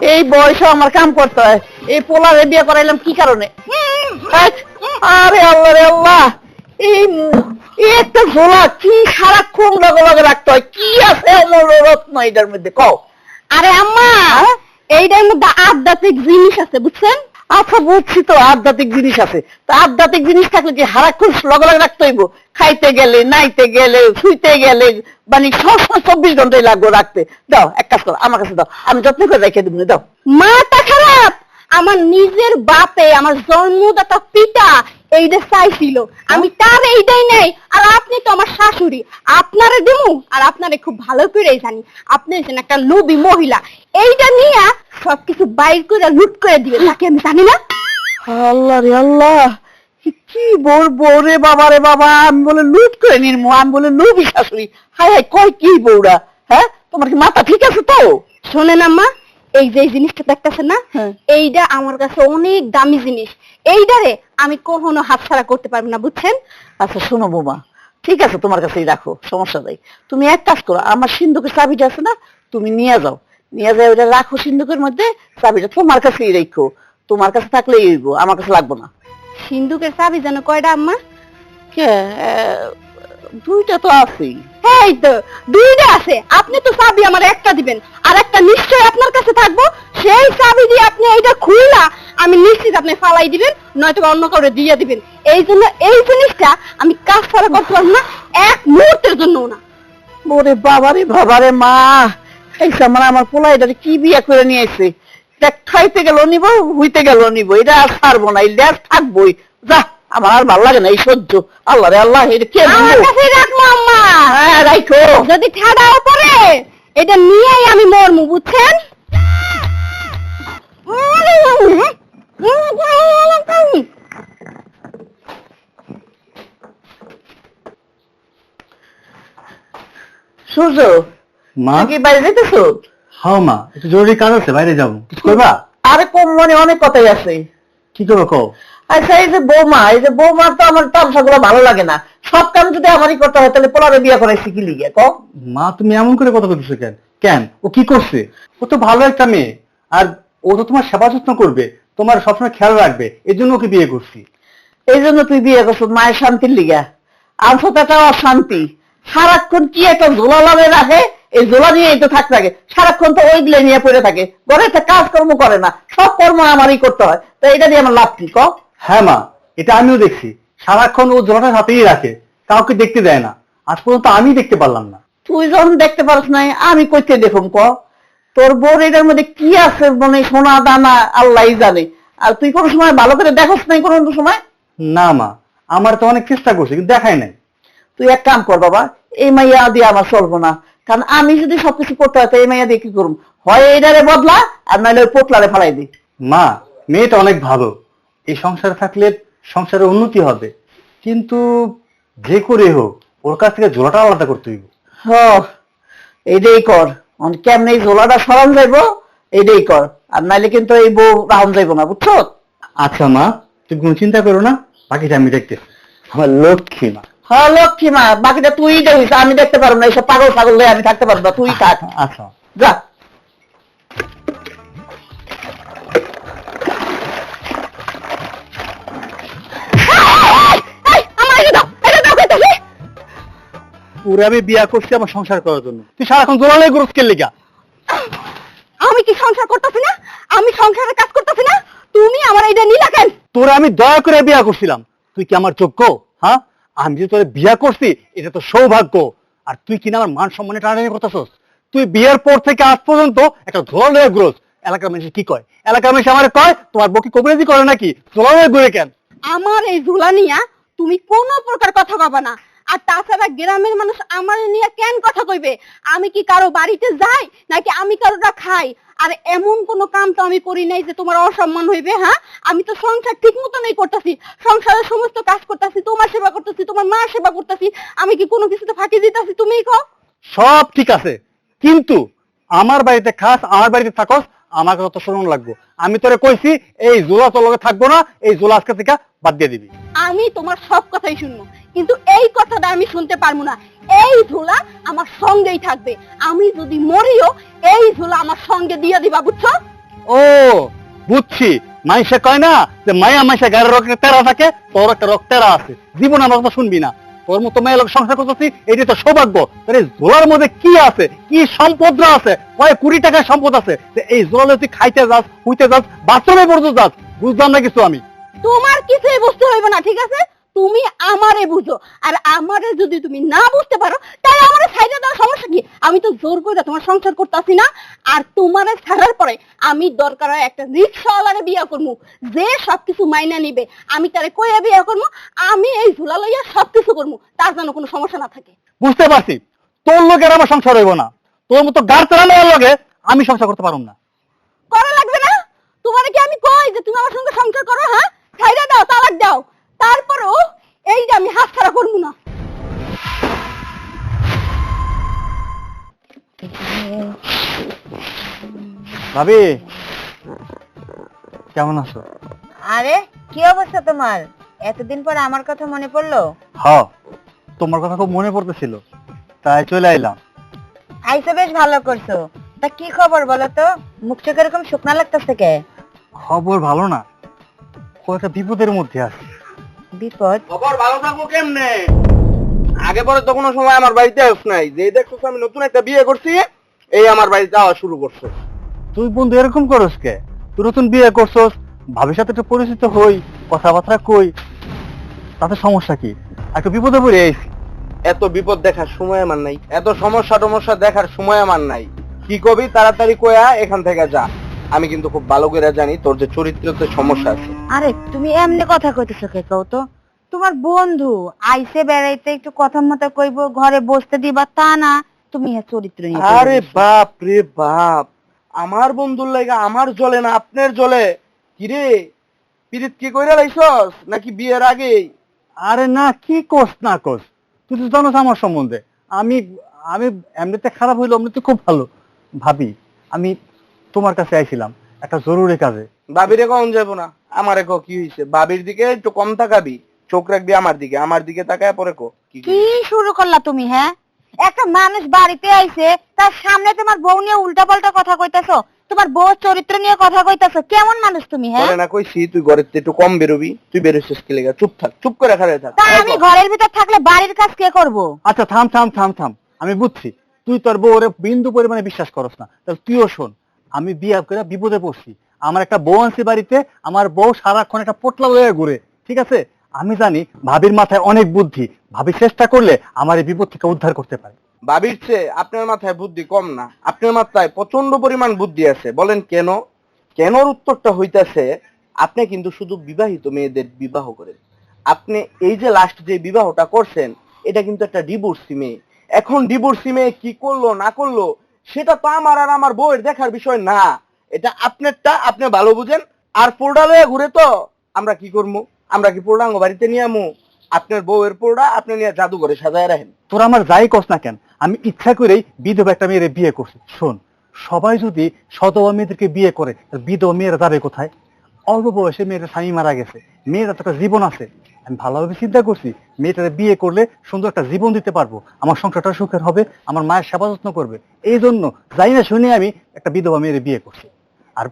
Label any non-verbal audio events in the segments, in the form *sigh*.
এই বয়সে আমার কাম করতে হয়। এই পোলারে বিয়ে করাইলাম কি কারণে? আচ্ছা, আরে আল্লাহ রে আল্লাহ। এই একটা ঝোলা কি সারাক্ষণ লগে লগে রাখতে হয়? কি আছে অমর রত্ন এটার মধ্যে? কও। আরে আম্মা এইটার মধ্যে আধ্যাত্মিক জিনিস আছে বুঝছেন? আচ্ছা বুঝছি তো আধ্যাত্মিক জিনিস আছে। তা আধ্যাত্মিক জিনিস থাকলে কি সারাক্ষণ লগে লগে রাখতে হইব? খাইতে গেলে নাইতে গেলে শুইতে গেলে মানে সবসময় চব্বিশ ঘন্টাই লাগবে রাখতে। দাও এক কাজ করো আমার কাছে দাও আমি যত্ন করে রেখে দিব দাও। মাথা খারাপ! আমার নিজের বাপে আমার জন্মদাতা পিতা এইটা চাইছিল। আমি তার এইটাই নেই আর আপনি তো আমার শাশুড়ি। আপনারে দিমু আর আপনারে খুব ভালো করেই জানি। আপনি হচ্ছেন একটা লোভী মহিলা। এইটা নিয়ে সবকিছু বাইর করে লুট করে দিবে তাকে আমি জানি না। আল্লাহ রে আল্লাহ! কি বলব রে বাবা রে বাবা? আমি বলে লুট করে নির্মু আমি বলে লুবি শাশুড়ি। হায় হায় কয় কি বউরা? হ্যাঁ? তোমার কি মাথা ঠিক আছে তো? শোনেন আম্মা এই যে জিনিসটা দেখতেছেন না হ্যাঁ। এইটা আমার কাছে অনেক দামি জিনিস। এইটারে আমি কখনো হাতছাড়া করতে পারব না বুঝছেন? আচ্ছা শোনো বৌমা ঠিক আছে তোমার কাছেই রাখো সমস্যা নেই। তুমি এক কাজ করো আমার সিন্ধুকের চাবিটা আছে না তুমি নিয়ে যাও। নিয়ে যাও ওটা রাখো সিন্ধুকের মধ্যে চাবিটা তোমার কাছেই রেখো। তোমার কাছে থাকলেই হইব আমার কাছে লাগবে না। সিন্ধুকের চাবি যেন কয়টা আম্মা? কে? দুইটা তো আছেই। এই তো দুইটা আছে। আপনি তো চাবি আমার একটা দিবেন আর একটা নিশ্চয় আপনার কাছে থাকব। সেই চাবি দিয়ে আপনি এইটা খুললা আমি নিশ্চিত আপনি ফালাই দিবেন নয়তো অন্য কাউরে দিয়ে দিবেন। এই জন্য এই জিনিসটা আমি কাজ ছাড়া করতে পারব না এক মুহূর্তের জন্য না। ওরে বাবারে বাবারে মা! এই সামান আমার পোলা এটা কি বিয়ে করে নিয়েছে খাইতে গেল নিব হইতে গেল নিব। এটা আর ছাড়বো না এই ল্যাস থাকবোই। যা আমার আর ভালো লাগে না এই সহ্য। আল্লাহ রে আল্লাহ এটা কে আমার কাছে রাখব আম্মা হ্যাঁ রাইখো। যদি ঠাডাও পড়ে এটা নিয়েই আমি মরমু বুঝছেন? সূর্য মা? কি বাইরে যেতেছো হাও মা একটু জরুরি কাজ আছে বাইরে যাব কিছু করবা? আরে কম মনে অনেক কথাই আছে। কি করব কও? আচ্ছা এই যে বৌমা এই যে বৌমার তো আমার তামসাগুলো ভালো লাগে না। সব কাম যদি আমারই করতে হয় তাহলে পোলারে বিয়ে লিগে ক মা তুমি এমন করে কথা বলছো কেন? কেন? ও কি করছে? ও তো ভালো একটা মেয়ে। আর ও তো তোমার সেবা যত্ন করবে তোমার সবসময় খেয়াল রাখবে এই জন্য ওকে বিয়ে করছি। এই জন্য তুই বিয়ে করছ মায়ের শান্তির লিগা। আনছো তো একটা অশান্তি। সারাক্ষণ কি একটা ঝোলা লাভে রাখে? এই ঝোলা নিয়েই তো থাকতে থাকে। সারাক্ষণ তো ওইগুলো নিয়ে পড়ে থাকে। ঘরে একটা কাজকর্ম করে না সব কর্ম আমারই করতে হয়। তো এটা দিয়ে আমার লাভ কি ক? হ্যাঁ মা এটা আমিও দেখছি। সারাক্ষণ ও জোড়াটা হাতেই রাখে কাউকে দেখতে দেয় না। আজ পর্যন্ত আমি দেখতে পারলাম না। তুই যখন দেখতে পারস নাই আমি কইতে দেখুন ক? তোর বোর এটার মধ্যে কি আছে মানে সোনা দানা আল্লাহই জানে। আর তুই কোনো সময় ভালো করে দেখোস নাই কোনো সময়? না মা আমার তো অনেক চেষ্টা করছি কিন্তু দেখাই নাই। তুই এক কাম কর বাবা এই মাইয়া দিয়ে আমার চলবো না। কারণ আমি যদি সবকিছু করতে হয় তো এই মাইয়া দিয়ে কি করুম? হয় এইটারে বদলা আর নাহলে ওই পোটলারে ফালাই দি। মা মেয়েটা অনেক ভালো। এই সংসারে থাকলে সংসারের উন্নতি হবে। কিন্তু যে করে হোক ওর কাছ থেকে জোড়াটা আলাদা করতে হইব। হ এইটাই কর। অন কেমনে এই ঝোলাটা সরান যাইবো এইটাই কর। আর নাইলে কিন্তু এই বউ রাহন যাইবো না বুঝছ? আচ্ছা মা তুমি কোনো চিন্তা করো না বাকিটা আমি দেখতে আমার লক্ষ্মী মা। হ্যাঁ লক্ষ্মী মা বাকিটা তুই দেখিস আমি দেখতে পারব না এইসব পাগল পাগল লয়ে আমি থাকতে পারব না তুই থাক। আচ্ছা। যা। এটা এটা ওরে আমি বিয়া করছি আমার সংসার করার জন্য। তুই সারাক্ষণ জোরালে গ্রোথ কে লিগা আমি কি সংসার করতেছি না? আমি সংসারের কাজ করতেছি না? তুমি আমার এইটা নিলা কেন? তোরে আমি দয়া করে বিয়া করছিলাম। তুই কি আমার যোগ্য? হ্যাঁ? আমি যে তোর বিয়া করছি, এটা তো সৌভাগ্য। আর তুই কিনা আমার মান সম্মানে টানাটানি করতেছস? তুই বিয়ের পর থেকে আজ পর্যন্ত একটা ধরলে গ্রোথ এলাকার মানুষ কি কয়? এলাকার মানুষ আমার কয়, তোমার বকি কবিরাজি করে নাকি? জোরালে ঘুরে কেন? আমার এই ঝুলা নিয়া তুমি কোনো প্রকার কথা কবা না। আর তাছাড়া গ্রামের মানুষ আমার নিয়ে কেন কথা কইবে? আমি কি কারও বাড়িতে যাই নাকি আমি কারোটা খাই? আর এমন কোনো কাম তো আমি করি নাই যে তোমার অসম্মান হইবে হ্যাঁ? আমি তো সংসার ঠিক মতনই করতেছি। সংসারের সমস্ত কাজ করতেছি তোমার সেবা করতেছি তোমার মা সেবা করতেছি। আমি কি কোনো কিছুতে ফাঁকি দিতেছি তুমিই কও? সব ঠিক আছে। কিন্তু আমার বাড়িতে খাস আমার বাড়িতে থাকস আমাকে তত শোনান লাগবো। আমি তোরে কইছি এই জোলা তোর লগে থাকব না এই জোলা আজকে থেকে বাদ দিয়ে দিবি। আমি তোমার সব কথাই শুনব। কিন্তু এই কথাটা আমি শুনতে পারব না। এই ঝোলা আমার সঙ্গেই থাকবে। আমি যদি মরিও এই ঝোলা আমার সঙ্গে দিয়ে দিবা বুঝছ? ও বুঝছি। মাইসে কয় না যে মায়া মাইসে গাড়ির রক্তে তেরা থাকে তোর একটা রক্ত তেরা আছে। জীবন আমার কথা শুনবি না। তোর মতো মেয়ে লোক সংসার করতেছি এটি তো সৌভাগ্য। তোর এই জোলার মধ্যে কি আছে? কি সম্পদ আছে? কয় কোটি টাকার সম্পদ আছে? যে এই জোলালে তুই খাইতে যাস হুইতে যাস বাথরুমে পড়তে যাস বুঝলাম না কিছু আমি। তোমার কিছুই বুঝতে হইবে না ঠিক আছে? তুমি আমারে বুঝো। আর আমারে যদি তুমি না বুঝতে পারো তাহলে আমারে সাইডে দেওয়ার সমস্যা কি? আমি তো জোর করে তোমার সংসার করতেছি না। আর তোমারে ছাড়ার পরে আমি দরকার হয় একটা রিক্সাওয়ালারে বিয়া করব যে সবকিছু মাইনা নিবে। আমি তারে কইয়া বিয়া করব আমি এই ঝুলা লইয়া সবকিছু করব তার যেন কোনো সমস্যা না থাকে। বুঝতে পারছি। তোর লোকের আমার সংসার হইব না। তোর মতো গাড় চালানো লগে আমি সংসার করতে পারুম না। করা লাগবে না? তোমার কি আমি কই যে তুমি আমার সঙ্গে সংসার করো হ্যাঁ? ছাইড়া দাও তালাক দাও। তারপরও এই যে আমি হাত ছাড়া করব না। ভাবি কেমন আছো? আরে কি অবস্থা তোমার? এতদিন পর আমার কথা মনে পড়ল? হ তোমার কথা খুব মনে পড়তেছিল। তাই চলে আইলাম। আইসো বেশ ভালো করছ। তা কি খবর বলো তো? মুখ চোখ এরকম শুকনা লাগতেছে কে? খবর ভালো না কয়েকটা বিপদের মধ্যে আছে। বিপদ। খবর ভালো থাকব কেমনে? আগে পরে তো কোনো সময় আমার বাড়িতে আস নাই। যে দেখছ আমি নতুন একটা বিয়ে করছি, এই আমার যাওয়া শুরু করছে। তুই বন্ধু, এরকম করস কে? তুই নতুন বিয়ে করছস, ভাবির সাথে একটু পরিচিত হই, কথাবার্তা কই। তাতে সমস্যা কি? একটা বিপদে পড়ে আইছি এত বিপদ দেখার সময় আমার নাই। এত সমস্যা টমস্যা দেখার সময় আমার নাই। কি কবি, তাড়াতাড়ি কয়া এখান থেকে যা। আমি কিন্তু খুব ভালো করে জানি তোর যে চরিত্রতে সমস্যা আছে। আরে তুমি এমনি কথা কইতেছো কে কও তো? তোমার বন্ধু আইসে বেড়াইতে একটু কথা মতো কইবো ঘরে বসতে দিবা তা না তুমি হ্যাঁ চরিত্র নিয়ে আরে বাপ রে বাপ আমার বন্ধুর লাগে আমার জলে না আপনার জলে? কিরে পিরিত কি কইরা লাইছস? নাকি বিয়ের আগেই? আরে না কি কোস না কোস? তুই তো জানোস আমার সম্বন্ধে। আমি আমি এমনিতে খারাপ হইল এমনিতে খুব ভালো। ভাবি আমি তোমার কাছে আইছিলাম একটা জরুরি কাজে। বাবিরে কখন যাব না? আমারে কো কি হইছে? বাবির দিকে একটু কম তাকাবি চোখ রাখবি আমার দিকে আমার দিকে তাকায় পরে কো কি কি শুরু করলা তুমি হ্যাঁ? একটা মানুষ বাড়িতে আইছে তার সামনে তোমার বউ নিয়ে উল্টা পাল্টা কথা কইতাছো তোমার বউ চরিত্র নিয়ে কথা কইতাছো কেমন মানুষ তুমি হ্যাঁ? বলে না কইছি তুই ঘরের থেকে একটু কম বেরোবি তুই বেরোছিস কি লেগা? চুপ থাক চুপ করে খাড়ে থাক। তা আমি ঘরের ভিতর থাকলে বাড়ির কাজ কে করব? আচ্ছা থাম থাম থাম থাম আমি বুঝছি। তুই তোর বউরে বিন্দু পরিমাণে বিশ্বাস করস না। তাহলে তুইও শোন আমি বিয়ে করে বিপদে পড়ছি। আমার একটা বউ আনছি বাড়িতে, আমার বউ সারাক্ষণ একটা পোটলা হয়ে ঘুরে, ঠিক আছে? আমি জানি ভাবির মাথায় অনেক বুদ্ধি। ভাবি চেষ্টা করলে আমার এই বিপদ থেকে উদ্ধার করতে পারে। ভাবির চেয়ে আপনার মাথায় বুদ্ধি কম না। আপনার মাথায় প্রচণ্ড পরিমাণ বুদ্ধি আছে। বলেন কেন? কেনর উত্তরটা হইতাছে, আপনি কিন্তু শুধু বিবাহিত মেয়েদের বিবাহ করেন। আপনি এই যে লাস্ট যে বিবাহটা করছেন, এটা কিন্তু একটা ডিভোর্সি মেয়ে। এখন ডিভোর্সি মেয়ে কি করল, না করল সেটা তো আমার আর আমার বউয়ের দেখার বিষয় না। এটা আপনারটা, আপনি ভালো বুঝেন। আর পোর্ডালে ঘুরে তো আমরা কি করব আমরা কি পোর্ডাঙ্গ বাড়িতে নিয়ে আমু? আপনার বউয়ের পোর্ডা আপনি নিয়ে জাদুঘরে সাজায় রাখেন। তোরা আমার যাই কস না কেন, আমি ইচ্ছা করেই বিধবা একটা মেয়ের বিয়ে করছি। শোন, সবাই যদি সদবা মেয়েদেরকে বিয়ে করে বিধবা মেয়েরা যাবে কোথায়? অল্প বয়সে মেয়েটা স্বামী মারা গেছে মেয়েরা তো একটা জীবন আছে। আমি ভালোভাবে চিন্তা করছি, মেয়েটারে বিয়ে করলে সুন্দর একটা জীবন দিতে পারব, আমার সংসারটা সুখের হবে, আমার মায়ের সেবা যত্ন করবে। এই জন্য যাই না শুনে আমি একটা বিধবা মেয়ের বিয়ে করছি। আর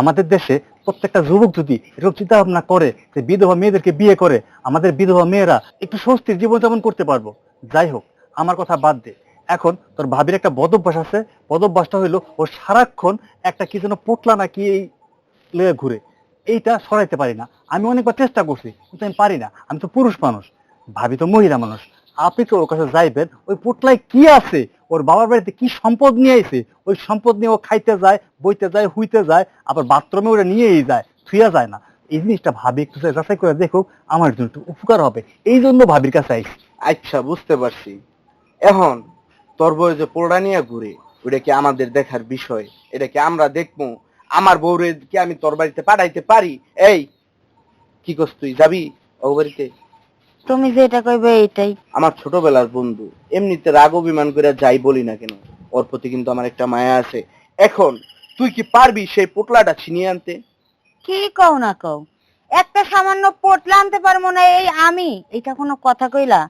আমাদের দেশে প্রত্যেকটা যুবক যদি এরকম চিন্তা ভাবনা করে যে বিধবা মেয়েদেরকে বিয়ে করে, আমাদের বিধবা মেয়েরা একটু স্বস্তির জীবনযাপন করতে পারব। যাই হোক, আমার কথা বাদ দে। এখন তোর ভাবির একটা বদভ্যাস আছে। বদভ্যাসটা হইল ও সারাক্ষণ একটা কি যেন পোটলা নাকি এই ঘুরে। এইটা সরাইতে পারি না। আমি অনেকবার চেষ্টা করছি, কিন্তু আমি পারি না। আমি তো পুরুষ মানুষ, ভাবি তো মহিলা মানুষ। আপনি তো ওর কাছে যাইবেন, ওই পোটলায় কি আছে? ওর বাবার বাড়িতে কি সম্পদ নিয়ে আইছে? ওই সম্পদ নিয়ে ও খাইতে যায়, বইতে যায়, হুইতে যায়, আবার বাথরুমে ওরা নিয়েই যায়, থুইয়া যায় না। এই জিনিসটা ভাবি একটু যাচাই করে দেখো আমার জন্য একটু উপকার হবে। এই জন্য ভাবির কাছে আইছি। আচ্ছা বুঝতে পারছি। এখন, তোর বউ যে পোড়া নিয়ে ঘুরে ওটা কি আমাদের দেখার বিষয়? এটা কি আমরা দেখব? আমার বউরে কি আমি তোর বাড়িতে পাঠাইতে পারি? এই কি করছ তুই? যাবি ও বাড়িতে? তুমি যেটা কইবে এইটাই। আমার ছোটবেলার বন্ধু এমনিতে রাগ অভিমান করে যাই বলি না কেন ওর প্রতি কিন্তু আমার একটা মায়া আছে। এখন তুই কি পারবি সেই পোটলাটা ছিনিয়ে আনতে? কি কও না কও? একটা সামান্য পোটলা আনতে পারব না এই আমি। এটা কোনো কথা কইলা?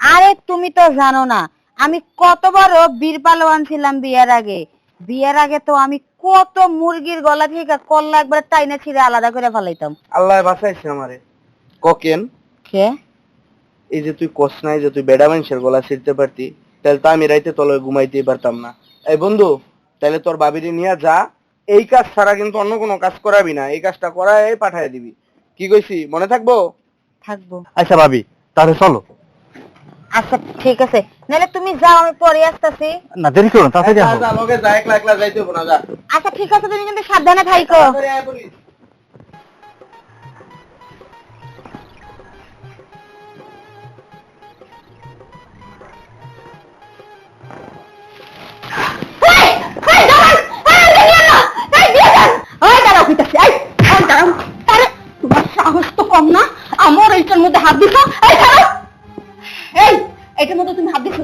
আরে তুমি তো জানো না আমি কত বড় বীর পালোয়ান ছিলাম বিয়ের আগে। বিয়ের আগে তো আমি কত মুরগির গলা থেকে কল্লা একবার টাইনে ছিঁড়ে আলাদা করে ফেলাইতাম। আল্লাহ বাঁচাইছে আমারে। ককেন? কে? এই যে তুই কস নাই যে তুই বেডা মানুষের গলা ছিঁড়তে পারতি তাহলে তো আমি রাইতে তলে ঘুমাইতে পারতাম না। এই বন্ধু তাহলে তোর বাবিরে নিয়ে যা এই কাজ ছাড়া কিন্তু অন্য কোনো কাজ করাবি না এই কাজটা করাই পাঠায় দিবি। কি কইছি মনে থাকব? থাকব। আচ্ছা ভাবি তাহলে চলো। আচ্ছা ঠিক আছে। নাহলে তুমি যাও আমি পরে আসতেছি। না দেরি করো তাড়াতাড়ি যা, আসো। যা, লগে যা একলা একলা যাইতে হব না যা। আচ্ছা ঠিক আছে তুমি কিন্তু সাবধানে থাইকো। তোমার সাহস তো কম না? আমার এইটার মধ্যে হাত দিছো? এই এটার মধ্যে তুমি হাত দিছো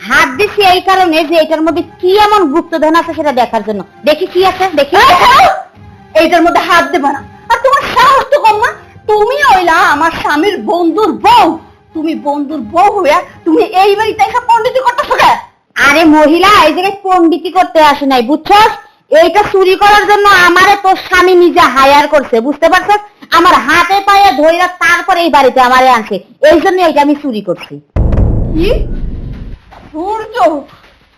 হাত দিছি এই কারণে যে এটার মধ্যে কি এমন গুপ্তধন আছে সেটা দেখার জন্য। দেখি কি আছে দেখি। এইটার মধ্যে হাত দেবে না। আর তোমার সাহস তো কম না। তুমি হইলা আমার স্বামীর বন্ধুর বউ। তুমি বন্ধুর বউ হইয়া তুমি এই বাড়িতে এসে পণ্ডিতি করতেছো আরে মহিলা এই জায়গায় পন্ডিতি করতে আসে নাই বুঝছস? এইটা চুরি করার জন্য আমারে তোর স্বামী নিজে হায়ার করছে বুঝতে পারছস? আমার হাতে পায়ে ধইরা তারপরে এই বাড়িতে আমারে আনছে। এই জন্য এটা আমি চুরি করছি। কি? সূর্য?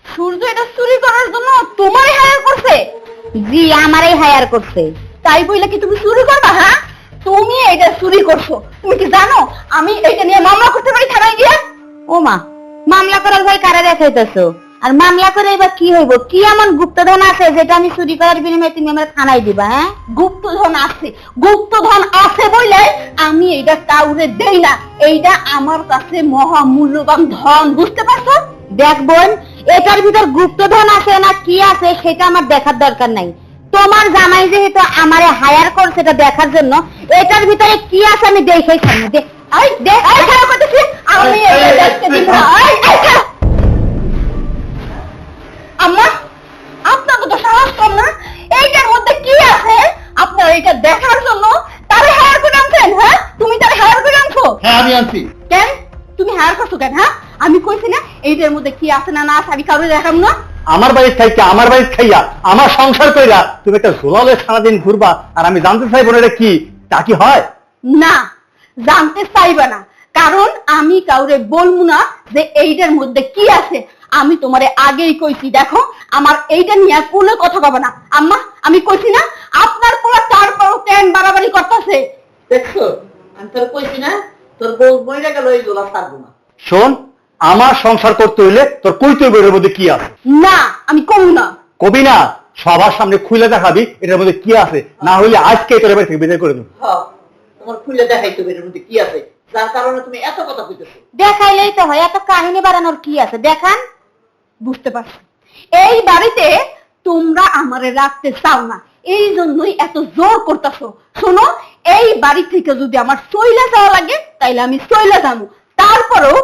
সূর্য এটা চুরি করার জন্য তোমারই হায়ার করছে? জি, আমারই হায়ার করছে। তাই বইলে কি তুমি চুরি করবা হ্যাঁ? তুমি এটা চুরি করছ। তুমি কি জানো? আমি এটা নিয়ে মামলা করতে পারি থানায় গিয়ে? ও মা মামলা করার ভয় কারা দেখাইতেছো? আর মামলা করে এবার কি হইব? কি এমন গুপ্তধন আছে যেটা আমি চুরি করার বিনিময়ে তুমি আমার থানায় দিবা হ্যাঁ? গুপ্তধন আছে। গুপ্তধন আছে বইলে আমি এটা কাউরে দেই না। এইটা আমার কাছে মহা মূল্যবান ধন, বুঝতে পারছ? দেখ বোন, এটার ভিতর গুপ্তধন আছে না কি আছে সেটা আমার দেখার দরকার নাই। তোমার জামাই যেহেতু আমারে হায়ার করছে এটা দেখার জন্য, এটার ভিতরে কি আছে আমি দেখেই সামনে দেখ আনছি কেন? তুমি হায়ার করছ কেন হ্যাঁ? আমি কইছি না এইটার মধ্যে কি আছে না না আছে আমি কারোর দেখাম না। আমার বাড়ির খাইয়া আমার বাড়ির খাইয়া আমার সংসার কইরা তুমি একটা ঝোলালে সারাদিন ঘুরবা আর আমি জানতে চাইব না এটা কি তা কি হয়? না জানতে চাইবা না। কারণ আমি কাউরে বলব না যে এইটার মধ্যে কি আছে। আমি তোমারে আগেই কইছি দেখো আমার এইটা নিয়ে কোনো কথা কবে না। আম্মা আমি কইছি না আপনার পোলা তারপরও কেন বাড়াবাড়ি করতেছে। দেখছ আমি তোর কইছি না তোর বউ বইরা গেল এই জোলা ছাড়বো না। শোন আমার সংসার করতে হইলে তোর এর মধ্যে কি আছে? না আমি কমু না। কবি না সবার সামনে খুলে দেখাবি এটার মধ্যে কি আছে? না হইলে আজকে তোর বাড়ি থেকে বিদায় করে দেবো। হ্যাঁ তোমার খুলে দেখাইতে হবে এর মধ্যে কি আছে? যার কারণে তুমি এত কথা কইতেছো। দেখাইলেই তো হয় এত কাহিনী বাড়ানোর কি আছে? দেখান। বুঝতে পারছি। এই বাড়িতে তোমরা আমারে রাখতে চাও না। এই জন্যই এত জোর করতেছো। শোনো এই বাড়ি থেকে যদি আমার সইলা যাওয়া লাগে তাইলে আমি সইলা যাব তারপরেও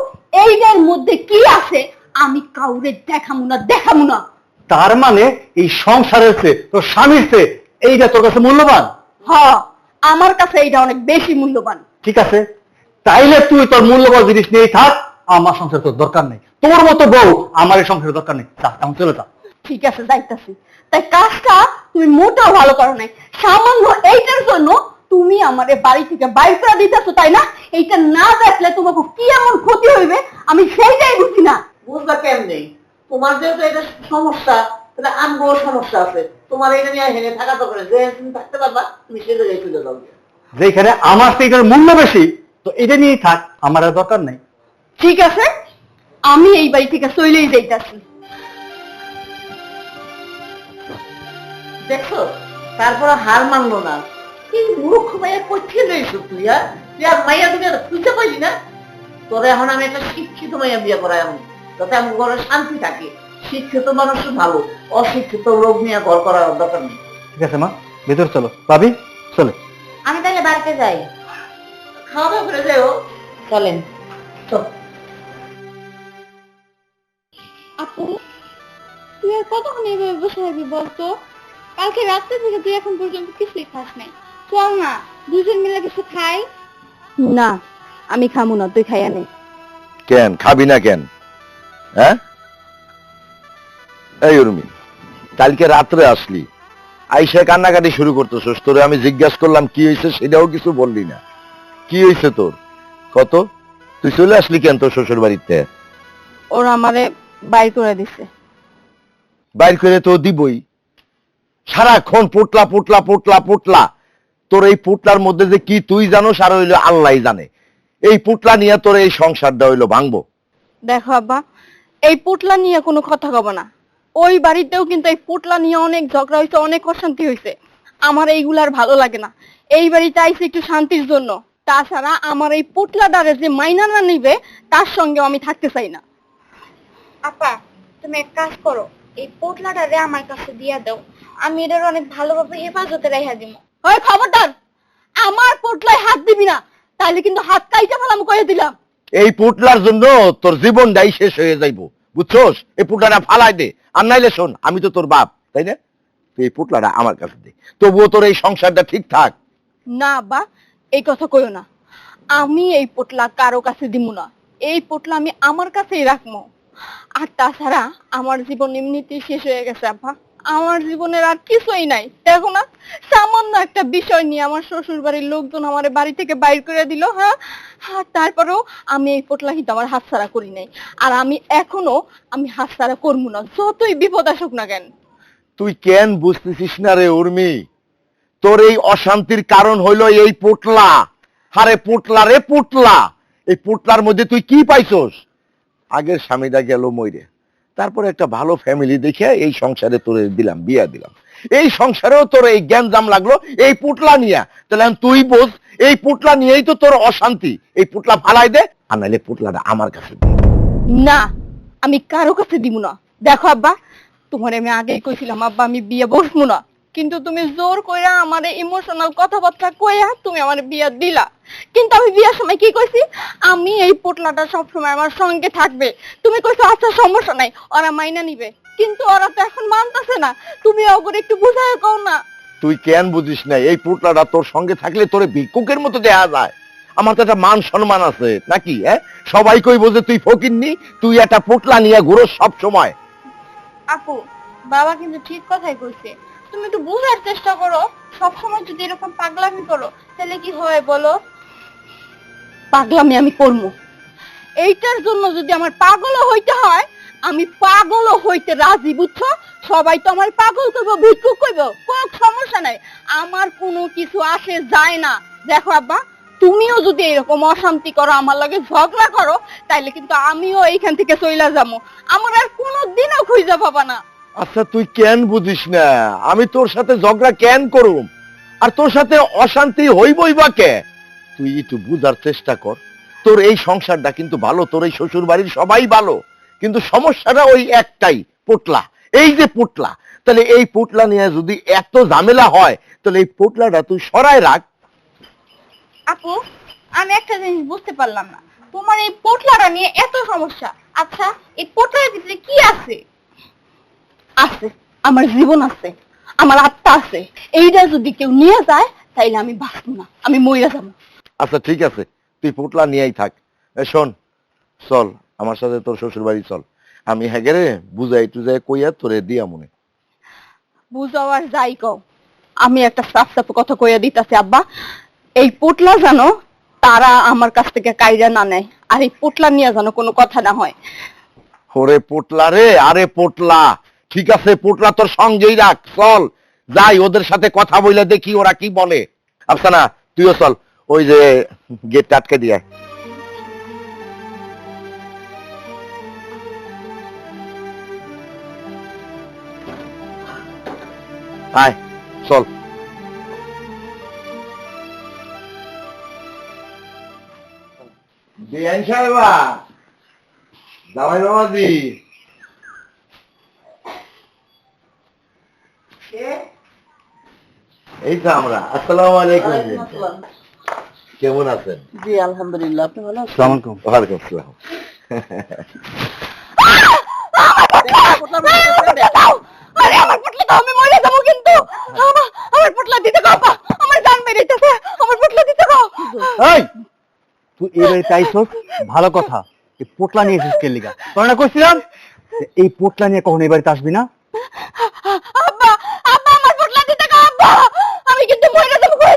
এইটার মধ্যে কি আছে আমি কাউরে দেখামু না দেখামু না। তার মানে এই সংসারের চেয়ে তোর স্বামীর চেয়ে এইটা তোর কাছে মূল্যবান? হ আমার কাছে এইটা অনেক বেশি মূল্যবান। ঠিক আছে। তাইলে তুই তোর মূল্যবান জিনিস নিয়েই থাক আমার সংসার তোর দরকার নেই। তোর মতো বউ আমার এই সংসারের দরকার নেই। যা তেমন চলে যা। ঠিক আছে যাইতাছি। তাই কাজটা তুমি মোটেও ভালো করো নাই। সামান্য এইটার জন্য তুমি আমারে বাড়ি থেকে বাইর করে দিতেছো তাই না? এইটা না দেখলে তোমাকে কি এমন ক্ষতি হইবে? আমি সেইটাই বুঝি না। বুঝবা কেমনে? তোমার যেহেতু এটা সমস্যা তাহলে আমগো সমস্যা আছে। তোমার এটা নিয়ে হেনে থাকা দরকার নেই। যে তুমি থাকতে পারবা তুমি সে জায়গায় চলে যাও। যেখানে আমার এটার মূল্য বেশি তো এটা নিয়েই থাক আমার আর দরকার নেই। ঠিক আছে? আমি এই বাড়ি থেকে চলেই যাইতাছি। দেখছ? তারপরে হার মানলো না। কি মূর্খ কোথায় তুই আর তুই আর মাইয়া তুমি আর খুঁজে পাইলি না তোরে এখন আমি একটা শিক্ষিত মাইয়া বিয়ে করাই আমি আমার ঘরে শান্তি থাকে শিক্ষিত মানুষ ভালো অশিক্ষিত লোক নিয়ে ঘর করার দরকার নেই ঠিক আছে মা ভেতর চলো ভাবি চলে আমি তাহলে বাড়িতে যাই খাওয়া দাওয়া করে যাও চলেন চল আপু তুই আর কতক্ষণ এইভাবে বসে থাকবি বলতো কালকে রাত্রে থেকে তুই এখন পর্যন্ত কিছুই খাস নাই চল না দুজন মিলে কিছু খাই। না আমি খামু না তুই খাইয়া নে কেন খাবি না কেন? হ্যাঁ? এই উর্মি কালকে রাত্রে আসলি। আইসা কান্নাকাটি শুরু করতেছস তোরে আমি জিজ্ঞাসা করলাম কি হয়েছে সেটাও কিছু বললি না। কি হয়েছে তোর? কত? তুই চলে আসলি কেন তোর শ্বশুর বাড়িতে ওরা আমারে বাইর করে দিছে। বাইর করে তো দিবই। সারাক্ষণ পোটলা পোটলা পোটলা পোটলা। তোর এই পোটলার মধ্যে যে কি তুই জানোস আর হইল আল্লাহ জানে। এই পোটলা নিয়ে তোর এই সংসারটা হইল ভাঙবো। দেখো আব্বা এই পুটলা নিয়ে কোনো কথা কব না। ওই বাড়িতেও কিন্তু এই পুটলা নিয়ে অনেক ঝগড়া হয়েছে অনেক অশান্তি হয়েছে আমার এইগুলার ভালো লাগে না। এই বাড়িতে আইসি একটু শান্তির জন্য। তাছাড়া আমার এই পুটলাটারে যে মাইনা না নিবে তার সঙ্গে আমি থাকতে চাই না। আপা তুমি এক কাজ করো। এই পোটলাটা রে আমার কাছে দিয়া দাও। আমি এটার অনেক ভালোভাবে হেফাজতে রেখা দিব ওই খবরদার আমার পুটলায় হাত দিবি না তাহলে কিন্তু হাত কাইটা ফেলাম দিলাম। এই পুটলার জন্য তোর জীবনটাই শেষ হয়ে যাইবো বুঝছস? এই পুটলাটা ফালাই দে আর নাইলে শোন আমি তো তোর বাপ তাই না? তুই এই পুটলাটা আমার কাছে দে তবুও তোর এই সংসারটা ঠিক থাক। না বা এই কথা কইও না আমি এই পোটলা কারও কাছে দিব না এই পোটলা আমি আমার কাছেই রাখব আর তাছাড়া আমার জীবন এমনিতেই শেষ হয়ে গেছে আব্বা। আমার জীবনের আর কিছুই নাই। দেখো না, সামান্য একটা বিষয় নিয়ে আমার শ্বশুর বাড়ির লোকজন আমার বাড়ি থেকে বাইর করে দিল হ্যাঁ? আর তারপরেও আমি এই পোটলা কিন্তু আমার হাতছাড়া করি নাই। আর আমি এখনও আমি হাতছাড়া করব না, যতই বিপদ আসুক না কেন। তুই কেন বুঝতেছিস না রে উর্মি? তোর এই অশান্তির কারণ হইল এই পুটলা। হারে পুটলা রে পুটলা। এই পুটলার মধ্যে তুই কি পাইছস? আগের স্বামীটা গেল মইরে। তারপরে একটা ভালো ফ্যামিলি দেখে এই সংসারে তোরে দিলাম, বিয়া দিলাম। এই সংসারেও তোর এই জ্ঞান জাম লাগল, এই পুটলা নিয়ে। তাহলে তুই বোঝ, এই পুটলা নিয়েই তো তোর অশান্তি। এই পুটলা ফালাই দে, আর নাহলে পুটলাটা আমার কাছে না, আমি কারও কাছে দিব না। দেখো আব্বা, তোমার আমি আগেই কইছিলাম, আব্বা, আমি বিয়ে বসবো না। কিন্তু তুমি জোর কইরা আমার ইমোশনাল কথাবার্তা কইয়া তুমি আমার বিয়ে দিলা। কিন্তু আমি বিয়ের সময় কি কইছি? আমি এই পোটলাটা সবসময় আমার সঙ্গে থাকবে। তুমি কইছো আচ্ছা সমস্যা নাই ওরা মাইনা নিবে। কিন্তু ওরা তো এখন মানতেছে না। তুমি ওগুলো একটু বুঝায় কও না। তুই কেন বুঝিস না এই পুটলাটা তোর সঙ্গে থাকলে তোরে ভিক্ষুকের মতো দেয়া যায়। আমার তো একটা মান সম্মান আছে নাকি হ্যাঁ? সবাই কই বোঝে তুই ফকিরনি তুই একটা পুটলা নিয়ে ঘুরো সব সময় আপু বাবা কিন্তু ঠিক কথাই কইছে। তুমি একটু বোঝার চেষ্টা করো। সবসময় যদি এরকম পাগলামি করো, তাহলে কি হয় বলো? পাগলামি আমি করব। এইটার জন্য যদি আমার পাগলও হইতে হয়, আমি পাগলও হইতে রাজি, বুঝছ? সবাই তো আমার পাগল করব, ভিক্ষুক করব। কোন সমস্যা নাই। আমার কোনো কিছু আসে, যায় না। দেখো আব্বা, তুমিও যদি এরকম অশান্তি করো, আমার লাগে ঝগড়া করো, তাইলে কিন্তু আমিও এইখান থেকে চইলা যাব। আমার আর কোনো দিনও খুঁজে পাবা না। আচ্ছা তুই কেন বুঝিস না? আমি তোর সাথে ঝগড়া কেন করুম? আর তোর সাথে অশান্তি হইবই বা কে? তুই একটু বুঝার চেষ্টা কর। তোর এই সংসারটা কিন্তু ভালো, তোর এই শ্বশুর বাড়ির সবাই ভালো, কিন্তু সমস্যাটা ওই একটাই পোটলা এই যে পোটলা তাহলে এই পোটলা নিয়ে যদি এত ঝামেলা হয়, তাহলে এই পোটলাটা তুই সরাই রাখ। আপু, আমি একটা জিনিস বুঝতে পারলাম না। তোমার এই পোটলাটা নিয়ে এত সমস্যা। আচ্ছা এই পোটলার ভিতরে কি আছে? আছে আমার জীবন আছে আমার আত্মা আছে। এইটা যদি কেউ নিয়ে যায় তাইলে আমি বাঁচবো না আমি মইরা যাব। আচ্ছা ঠিক আছে। তুই পোটলা নিয়েই থাক। শোন চল আমার সাথে তোর শ্বশুর বাড়ি চল। আমি হ্যাঁ রে বুঝাই টুজাই কইয়া তোরে দিয়া মনে। বুঝাও আর যাই কও। আমি একটা সাফ সাফ কথা কইয়া দিতাছি আব্বা। এই পুটলা জানো তারা আমার কাছ থেকে কাইরা না নেয় আর এই পুটলা নিয়ে যেন কোনো কথা না হয়। ওরে পোটলা রে আরে পোটলা ঠিক আছে পোটলা তোর সঙ্গেই রাখ, চল। যাই, ওদের সাথে কথা বলে দেখি ওরা কি বলে। আচ্ছা না তুইও চল। ওই যে গেট আটকে দিয়ে আয়। চল। বিয়ান সাহেবা জামাই বাবাজি। এই তো আমরা। আসসালামু আলাইকুম কেমন আছেন? জি আলহামদুলিল্লাহ আপনি ভালো আছেন? আসসালামু আলাইকুম। ওয়ালাইকুম আসসালাম। আরে আমার পুটলা তো আমি মরে যাব কিন্তু আমার- আমার পুটলা দিতে গো আমার জান মেরেছে আমার পুটলা দিতে গো এই! তুই এই বাড়িতে ভালো কথা। এই পোটলা নিয়ে এসেছিস কে লিগা? তোর না কইছিলাম? এই পোটলা নিয়ে কখনো বাড়িতে আসবি না?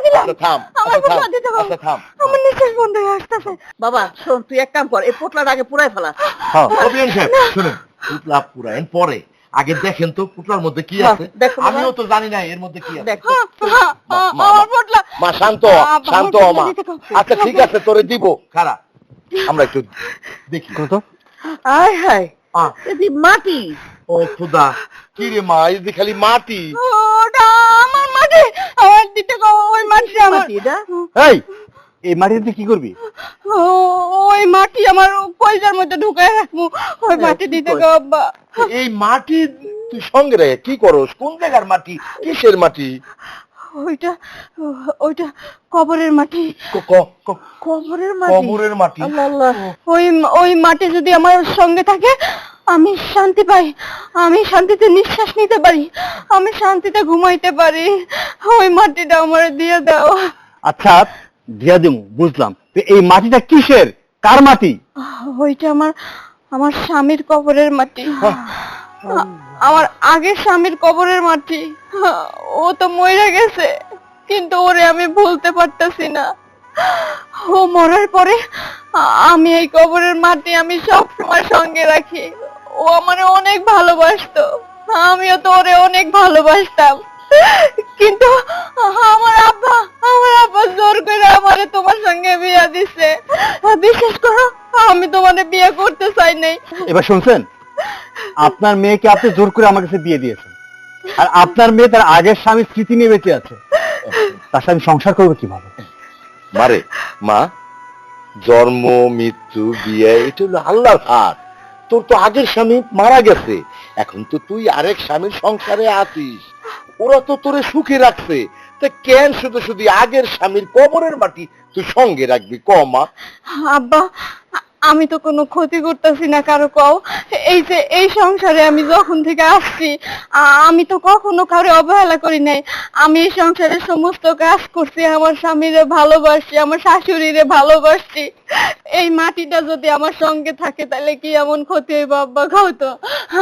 দিলাম। আচ্ছা থাম আমার আচ্ছা দিতে। আচ্ছা থাম আমার নিঃশ্বাস বন্ধ হয়ে আসতেছে। বাবা শোন তুই এক কাম কর এই পোটলাটা আগে পুরাই ফেলা। হ্যাঁ অভিয়ান সাহেব শুনুন পুতলা পুরাইন পরে। আগে দেখেন তো পুতলার মধ্যে কি আছে? আমিও তো জানি না এর মধ্যে কি আছে। মা- মা- আমার পোটলা মা শান্ত মা। আচ্ছা ঠিক আছে তোরে দিব। খারাপ আমরা একটু দেখি। কত? আয় হায়। মাটি। ও খুদা। কি রে মা এই যে খালি মাটি। ওটা আমার মাটি আমার দিতে ওই মাটি আমার। মাটি এই এই মাটিতে কি করবি? ওই মাটি আমার কলজার মধ্যে ঢুকায় রাখব। ওই হ্যাঁ, মাটি দিতে কর? গো আব্বা। এই মাটি তুই সঙ্গে রে কি করস? কোন জায়গার মাটি? কিসের মাটি? ওইটা ওইটা কবরের মাটি। কবরের মাটি? কবরের মাটি? আল্লাহ আল্লাহ। ওই ওই মাটি যদি আমার সঙ্গে থাকে আমি শান্তি পাই আমি শান্তিতে নিঃশ্বাস নিতে পারি আমি শান্তিতে ঘুমাইতে পারি। ওই মাটিটা আমার দিয়ে দাও। আচ্ছা দিয়া দিমু বুঝলাম। তো এই মাটিটা কিসের? কার মাটি? ওইটা আমার আমার স্বামীর কবরের মাটি। আমার আগের স্বামীর কবরের মাটি। ও তো মরে গেছে কিন্তু ওরে আমি বলতে পারতাছি না। ও মরার পরে আমি এই কবরের মাটি আমি সব সময় সঙ্গে রাখি। ও আমারে অনেক ভালোবাসতো। আমিও তো ওরে অনেক ভালোবাসতাম। কিন্তু আমার আব্বা আমার আব্বা জোর করে আমারে তোমার সঙ্গে বিয়া দিছে। বিশ্বাস করো আমি তোমারে বিয়ে করতে চাই নাই। এবার শুনছেন? আপনার মেয়েকে আপনি জোর করে আমার কাছে বিয়ে দিয়েছেন। আর আপনার মেয়ে তার আগের স্বামীর স্মৃতি নিয়ে বেঁচে আছে। তার সাথে আমি সংসার করব কীভাবে? মারে মা জন্ম মৃত্যু বিয়ে এটা হলো আল্লাহর হাত। তোর তো আগের স্বামী মারা গেছে। এখন তো তুই আরেক স্বামীর সংসারে আছিস। ওরা তো তোরে সুখে রাখছে। তা কেন শুধু শুধু আগের স্বামীর কবরের মাটি তুই সঙ্গে রাখবি? ক, মা? আব্বা আমি তো কোনো ক্ষতি করতেছি না, কারও কও। এই যে, এই সংসারে আমি যখন থেকে আসছি আমি তো কখনো কারও অবহেলা করি নাই। আমি এই সংসারে সমস্ত কাজ করছি, আমার স্বামীরে ভালোবাসি, আমার শাশুড়িরে ভালোবাসি। এই মাটিটা যদি আমার সঙ্গে থাকে, তাহলে কি এমন ক্ষতি হইব, আব্বা খাও তো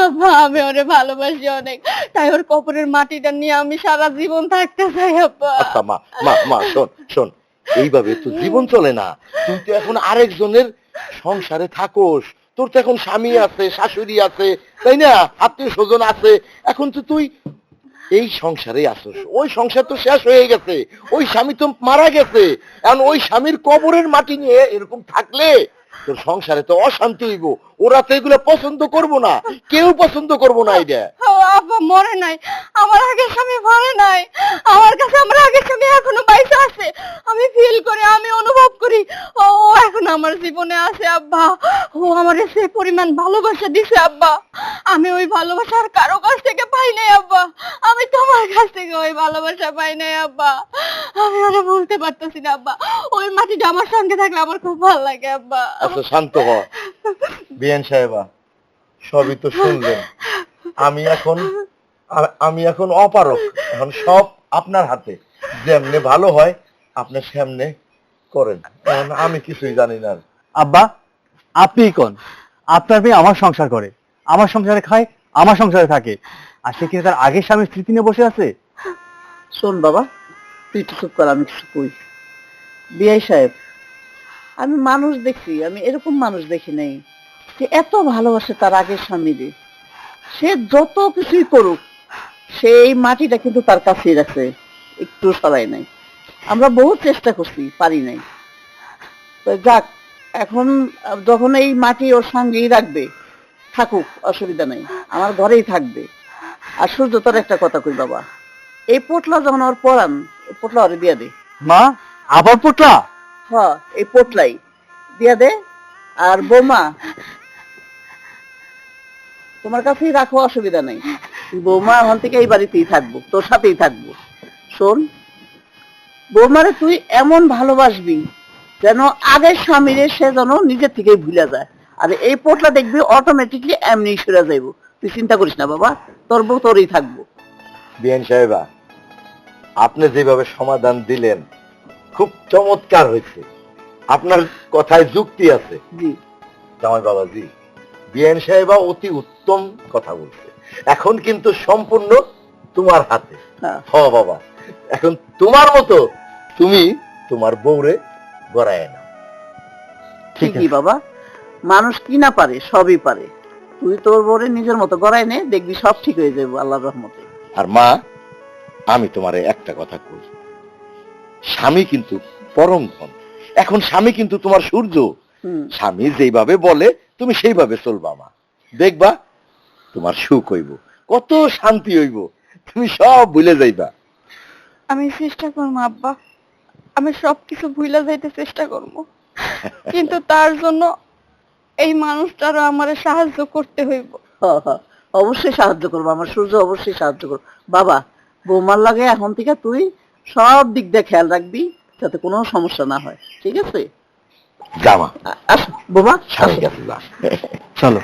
আব্বা, আমি ওরে ভালোবাসি অনেক। তাই ওর কপরের মাটিটা নিয়ে আমি সারা জীবন থাকতে চাই, আব্বা। আচ্ছা মা মা মা, শোন শোন, এইভাবে তো জীবন চলে না। তুই তো এখন আরেকজনের সংসারে থাকোস। তোর তো এখন স্বামী আছে, শাশুড়ি আছে, তাই না? আত্মীয় স্বজন আছে। এখন তো তুই এই সংসারে আসোস। ওই সংসার তো শেষ হয়ে গেছে। ওই স্বামী তো মারা গেছে। এখন ওই স্বামীর কবরের মাটি নিয়ে এরকম থাকলে তোর সংসারে তো অশান্তি হইব। ওরা তো এগুলো পছন্দ করব না। কেউ পছন্দ করব না এটা আব্বা মরে নাই। আমার আগের স্বামী মরে নাই। আমার কাছে আমার আগের স্বামী এখনও বাইসে আছে। আমি ফিল করি আমি অনুভব করি। ও ও এখন আমার জীবনে আছে আব্বা। ও আমার সে পরিমাণ ভালোবাসা দিছে আব্বা। আমি ওই ভালোবাসা আর কারও কাছ থেকে পাই নাই আব্বা। আমি তোমার কাছ থেকে ওই ভালোবাসা পাই নাই আব্বা। আমি ওরা বলতে পারতেছি না আব্বা। ওই মাটিটা আমার সঙ্গে থাকলে আমার খুব ভালো লাগে আব্বা। আচ্ছা শান্ত হ। বিএন সাহেবা সবই তো শুনলেন। আমি এখন আমি এখন অপারক এখন সব আপনার হাতে। যেমনে ভালো হয় আপনি সামনে করেন। এখন আমি কিছুই জানি না আব্বা আপনি কোন? আপনার মেয়ে আমার সংসার করে। আমার সংসারে খায় আমার সংসারে থাকে। আর সে কি তার আগের স্বামীর স্মৃতি নিয়ে বসে আছে? শোন বাবা তুই একটু চুপ কর আমি কিছু কই। বিআই সাহেব আমি মানুষ দেখছি আমি এরকম মানুষ দেখি নাই। যে এত ভালোবাসে তার আগের স্বামীরে। সে যত কিছুই করুক সেই মাটিটা কিন্তু তার কাছেই রাখছে একটু সরাই নাই। আমরা বহু চেষ্টা করছি পারি নাই। তো যাক এখন যখন এই মাটি ওর সঙ্গেই রাখবে থাকুক অসুবিধা নাই আমার ঘরেই থাকবে। আর সূর্য তোর একটা কথা কই বাবা এই পোটলা যখন ওর এই পোটলা ওরে দিয়া দে। মা আবার পুটলা? হ এই পোটলাই দিয়া দে। আর বৌমা তোমার কাছেই রাখো অসুবিধা নেই। বৌমা এখন থেকে এই বাড়িতেই থাকব তোর সাথেই থাকব। শোন বৌমারে তুই এমন ভালোবাসবি যেন আগের স্বামীরে সে যেন নিজের থেকেই ভুলে যায়। আর এই পোটলা দেখবি অটোমেটিকলি এমনি সরে যাইব। তুই চিন্তা করিস না বাবা তোর বউ তোরই থাকব। বিএন সাহেবা আপনি যেভাবে সমাধান দিলেন খুব চমৎকার হয়েছে। আপনার কথায় যুক্তি আছে। জি। জামাই বাবাজি বিএন সাহেবা অতি উত্তম কথা বলছে। এখন কিন্তু সম্পূর্ণ তোমার হাতে। হ্যাঁ। হ বাবা। এখন তোমার মতো তুমি তোমার বউরে গড়ায় ঠিক ঠিকই বাবা। মানুষ কি না পারে সবই পারে। তুই তোর বরে নিজের মতো গড়াই নে দেখবি সব ঠিক হয়ে যাবে আল্লাহর রহমতে। আর মা আমি তোমারে একটা কথা কই। স্বামী কিন্তু পরম ধন। এখন স্বামী কিন্তু তোমার সূর্য। স্বামী যেভাবে বলে তুমি সেইভাবে চলবা মা। দেখবা তোমার সুখ হইব কত শান্তি হইব তুমি সব ভুলে যাইবা। আমি চেষ্টা করব আব্বা আমি সবকিছু ভুলে যাইতে চেষ্টা করব। *laughs* কিন্তু তার জন্য এই মানুষটারও আমার সাহায্য করতে হইব। অবশ্যই সাহায্য করব আমার সূর্য অবশ্যই সাহায্য করব। বাবা বৌমার লাগে এখন থেকে তুই সব দিক দিয়ে খেয়াল রাখবি যাতে কোনো সমস্যা না হয় ঠিক আছে? জামা। বোমা। চলো।